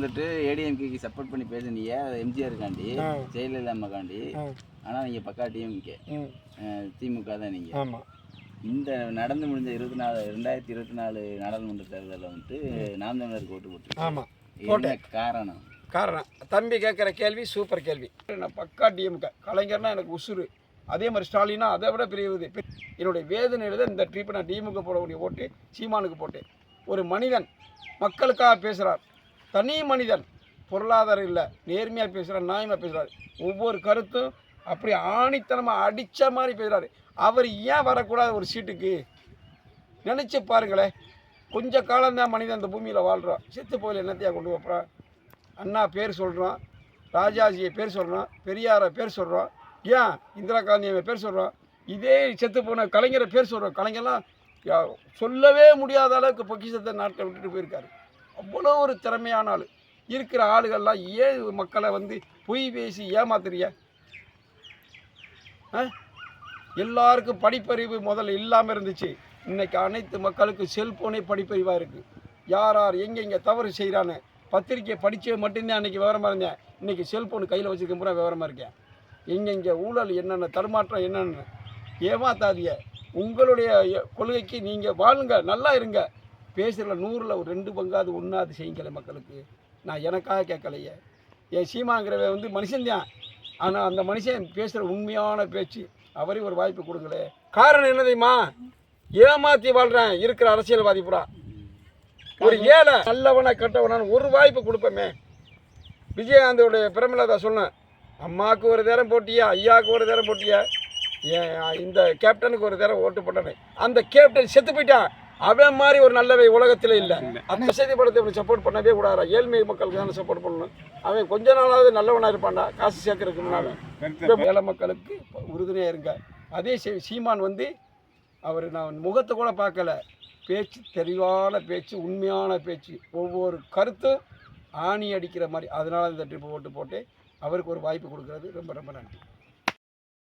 வந்துட்டு ஏடிஎம்கேக்கு சப்போர்ட் பண்ணி பேசுனீங்க. எம்ஜிஆர் காண்டி. ஜெயலலிதா அம்மா காண்டி. ஆனால் நீங்கள் பக்கா டிஎம்கே திமுக தான் நீங்கள் ஆமாம் இந்த நடந்து முடிஞ்ச இருபத்தி நாலு ரெண்டாயிரத்தி இருபத்தி நாலு நாடாளுமன்ற தேர்தலில் வந்துட்டு நாம் தமிழருக்கு ஓட்டு போட்டு ஆமாம் என்ன காரணம்? காரணம் தம்பி கேட்குற கேள்வி சூப்பர் கேள்வி. நான் பக்கா டிஎம்க கலைஞர்னா எனக்கு உசுறு. அதே மாதிரி ஸ்டாலினா அதை விட பெரிய இது. என்னுடைய வேதனையில் தான் இந்த ட்ரிப்பை நான் டிஎம்க போடக்கூடிய ஓட்டு சீமானுக்கு போட்டேன். ஒரு மனிதன் மக்களுக்காக பேசுகிறார் தனி மனிதன் பொருளாதாரம் இல்லை நேர்மையாக பேசுகிறார் நியாயமாக பேசுகிறார் ஒவ்வொரு கருத்தும் அப்படி ஆணித்தனமாக அடித்த மாதிரி பேசுகிறாரு அவர் ஏன் வரக்கூடாது ஒரு சீட்டுக்கு? நினச்சி பாருங்களேன். கொஞ்ச காலம்தான் மனிதன் இந்த பூமியில் வாழ்கிறான் செத்து போயில் என்னத்தையா கொண்டு வைப்பான் அண்ணா பேர் சொல்கிறோம் ராஜாஜியை பேர் சொல்கிறோம் பெரியாரை பேர் சொல்கிறோம் ஏன் இந்திரா காந்தியை பேர் சொல்கிறோம் இதே செத்து போன கலைஞரை பேர் சொல்கிறோம் கலைஞர்லாம் சொல்லவே முடியாத அளவுக்கு பொக்கிஷத்தை நாட்டை விட்டுட்டு போயிருக்காரு. அவ்வளோ ஒரு திறமையான ஆள். இருக்கிற ஆளுகள்லாம் ஏன் மக்களை வந்து பொய் பேசி ஏமாத்துறிய ஆ? எல்லாருக்கும் படிப்பறிவு முதல்ல இல்லாமல் இருந்துச்சு. இன்றைக்கி அனைத்து மக்களுக்கும் செல்ஃபோனே படிப்பறிவாக இருக்குது யார் யார் எங்கெங்கே தவறு செய்கிறான்னு பத்திரிக்கை படித்தே மட்டும்தான் அன்றைக்கி விவரமாக இருந்தேன். இன்றைக்கி செல்ஃபோன் கையில் வச்சுருக்க பூரா விவரமாக இருக்கேன். எங்கெங்கே ஊழல் என்னென்ன தடுமாற்றம் என்னென்னு ஏமாத்தாதிய உங்களுடைய கொள்கைக்கு நீங்கள் வாழுங்க நல்லா இருங்க. பேசுகிற நூறில் ஒரு ரெண்டு பங்காவது ஒன்றாவது செய்யுங்களே மக்களுக்கு. நான் எனக்காக கேட்கலையே. என் சீமாங்கிறவன் வந்து மனுஷன்தான் ஆனால் அந்த மனுஷன் பேசுகிற உண்மையான பேச்சு அவரே ஒரு வாய்ப்பு கொடுங்களே. காரணம் என்ன தெரியுமா ஏமாற்றி வாழ்கிறேன் இருக்கிற அரசியல்வாதி பூரா ஒரு ஏழை நல்லவனா கெட்டவனான்னு ஒரு வாய்ப்பு கொடுப்போமே. விஜயகாந்தோடைய பிரமிளதா சொன்னேன். அம்மாவுக்கு ஒரு நேரம் போட்டியா ஐயாவுக்கு ஒரு நேரம் போட்டியா? இந்த கேப்டனுக்கு ஒரு நேரம் ஓட்டு போட்டானே. அந்த கேப்டன் செத்து போயிட்டான் அவன் மாதிரி ஒரு நல்லவை உலகத்தில் இல்லை. அந்த செய்தி படத்தை இப்படி சப்போர்ட் பண்ணவே கூடாதா ஏழ்மை மக்களுக்கு தானே சப்போர்ட் பண்ணணும். அவன் கொஞ்ச நாளாவது நல்லவனாக இருப்பான்டா. காசு சேர்க்கறதுக்கு முன்னால். ஏழை மக்களுக்கு உறுதுணையாக இருங்க. அதே சீமான் வந்து அவர் நான் முகத்தை கூட பார்க்கல. பேச்சு தெளிவான பேச்சு உண்மையான பேச்சு. ஒவ்வொரு கருத்தும் ஆணி அடிக்கிற மாதிரி. அதனால இந்த ட்ரிப் ஓட்டு போட்டு அவருக்கு ஒரு வாய்ப்பு கொடுக்கறது. ரொம்ப ரொம்ப நன்றி.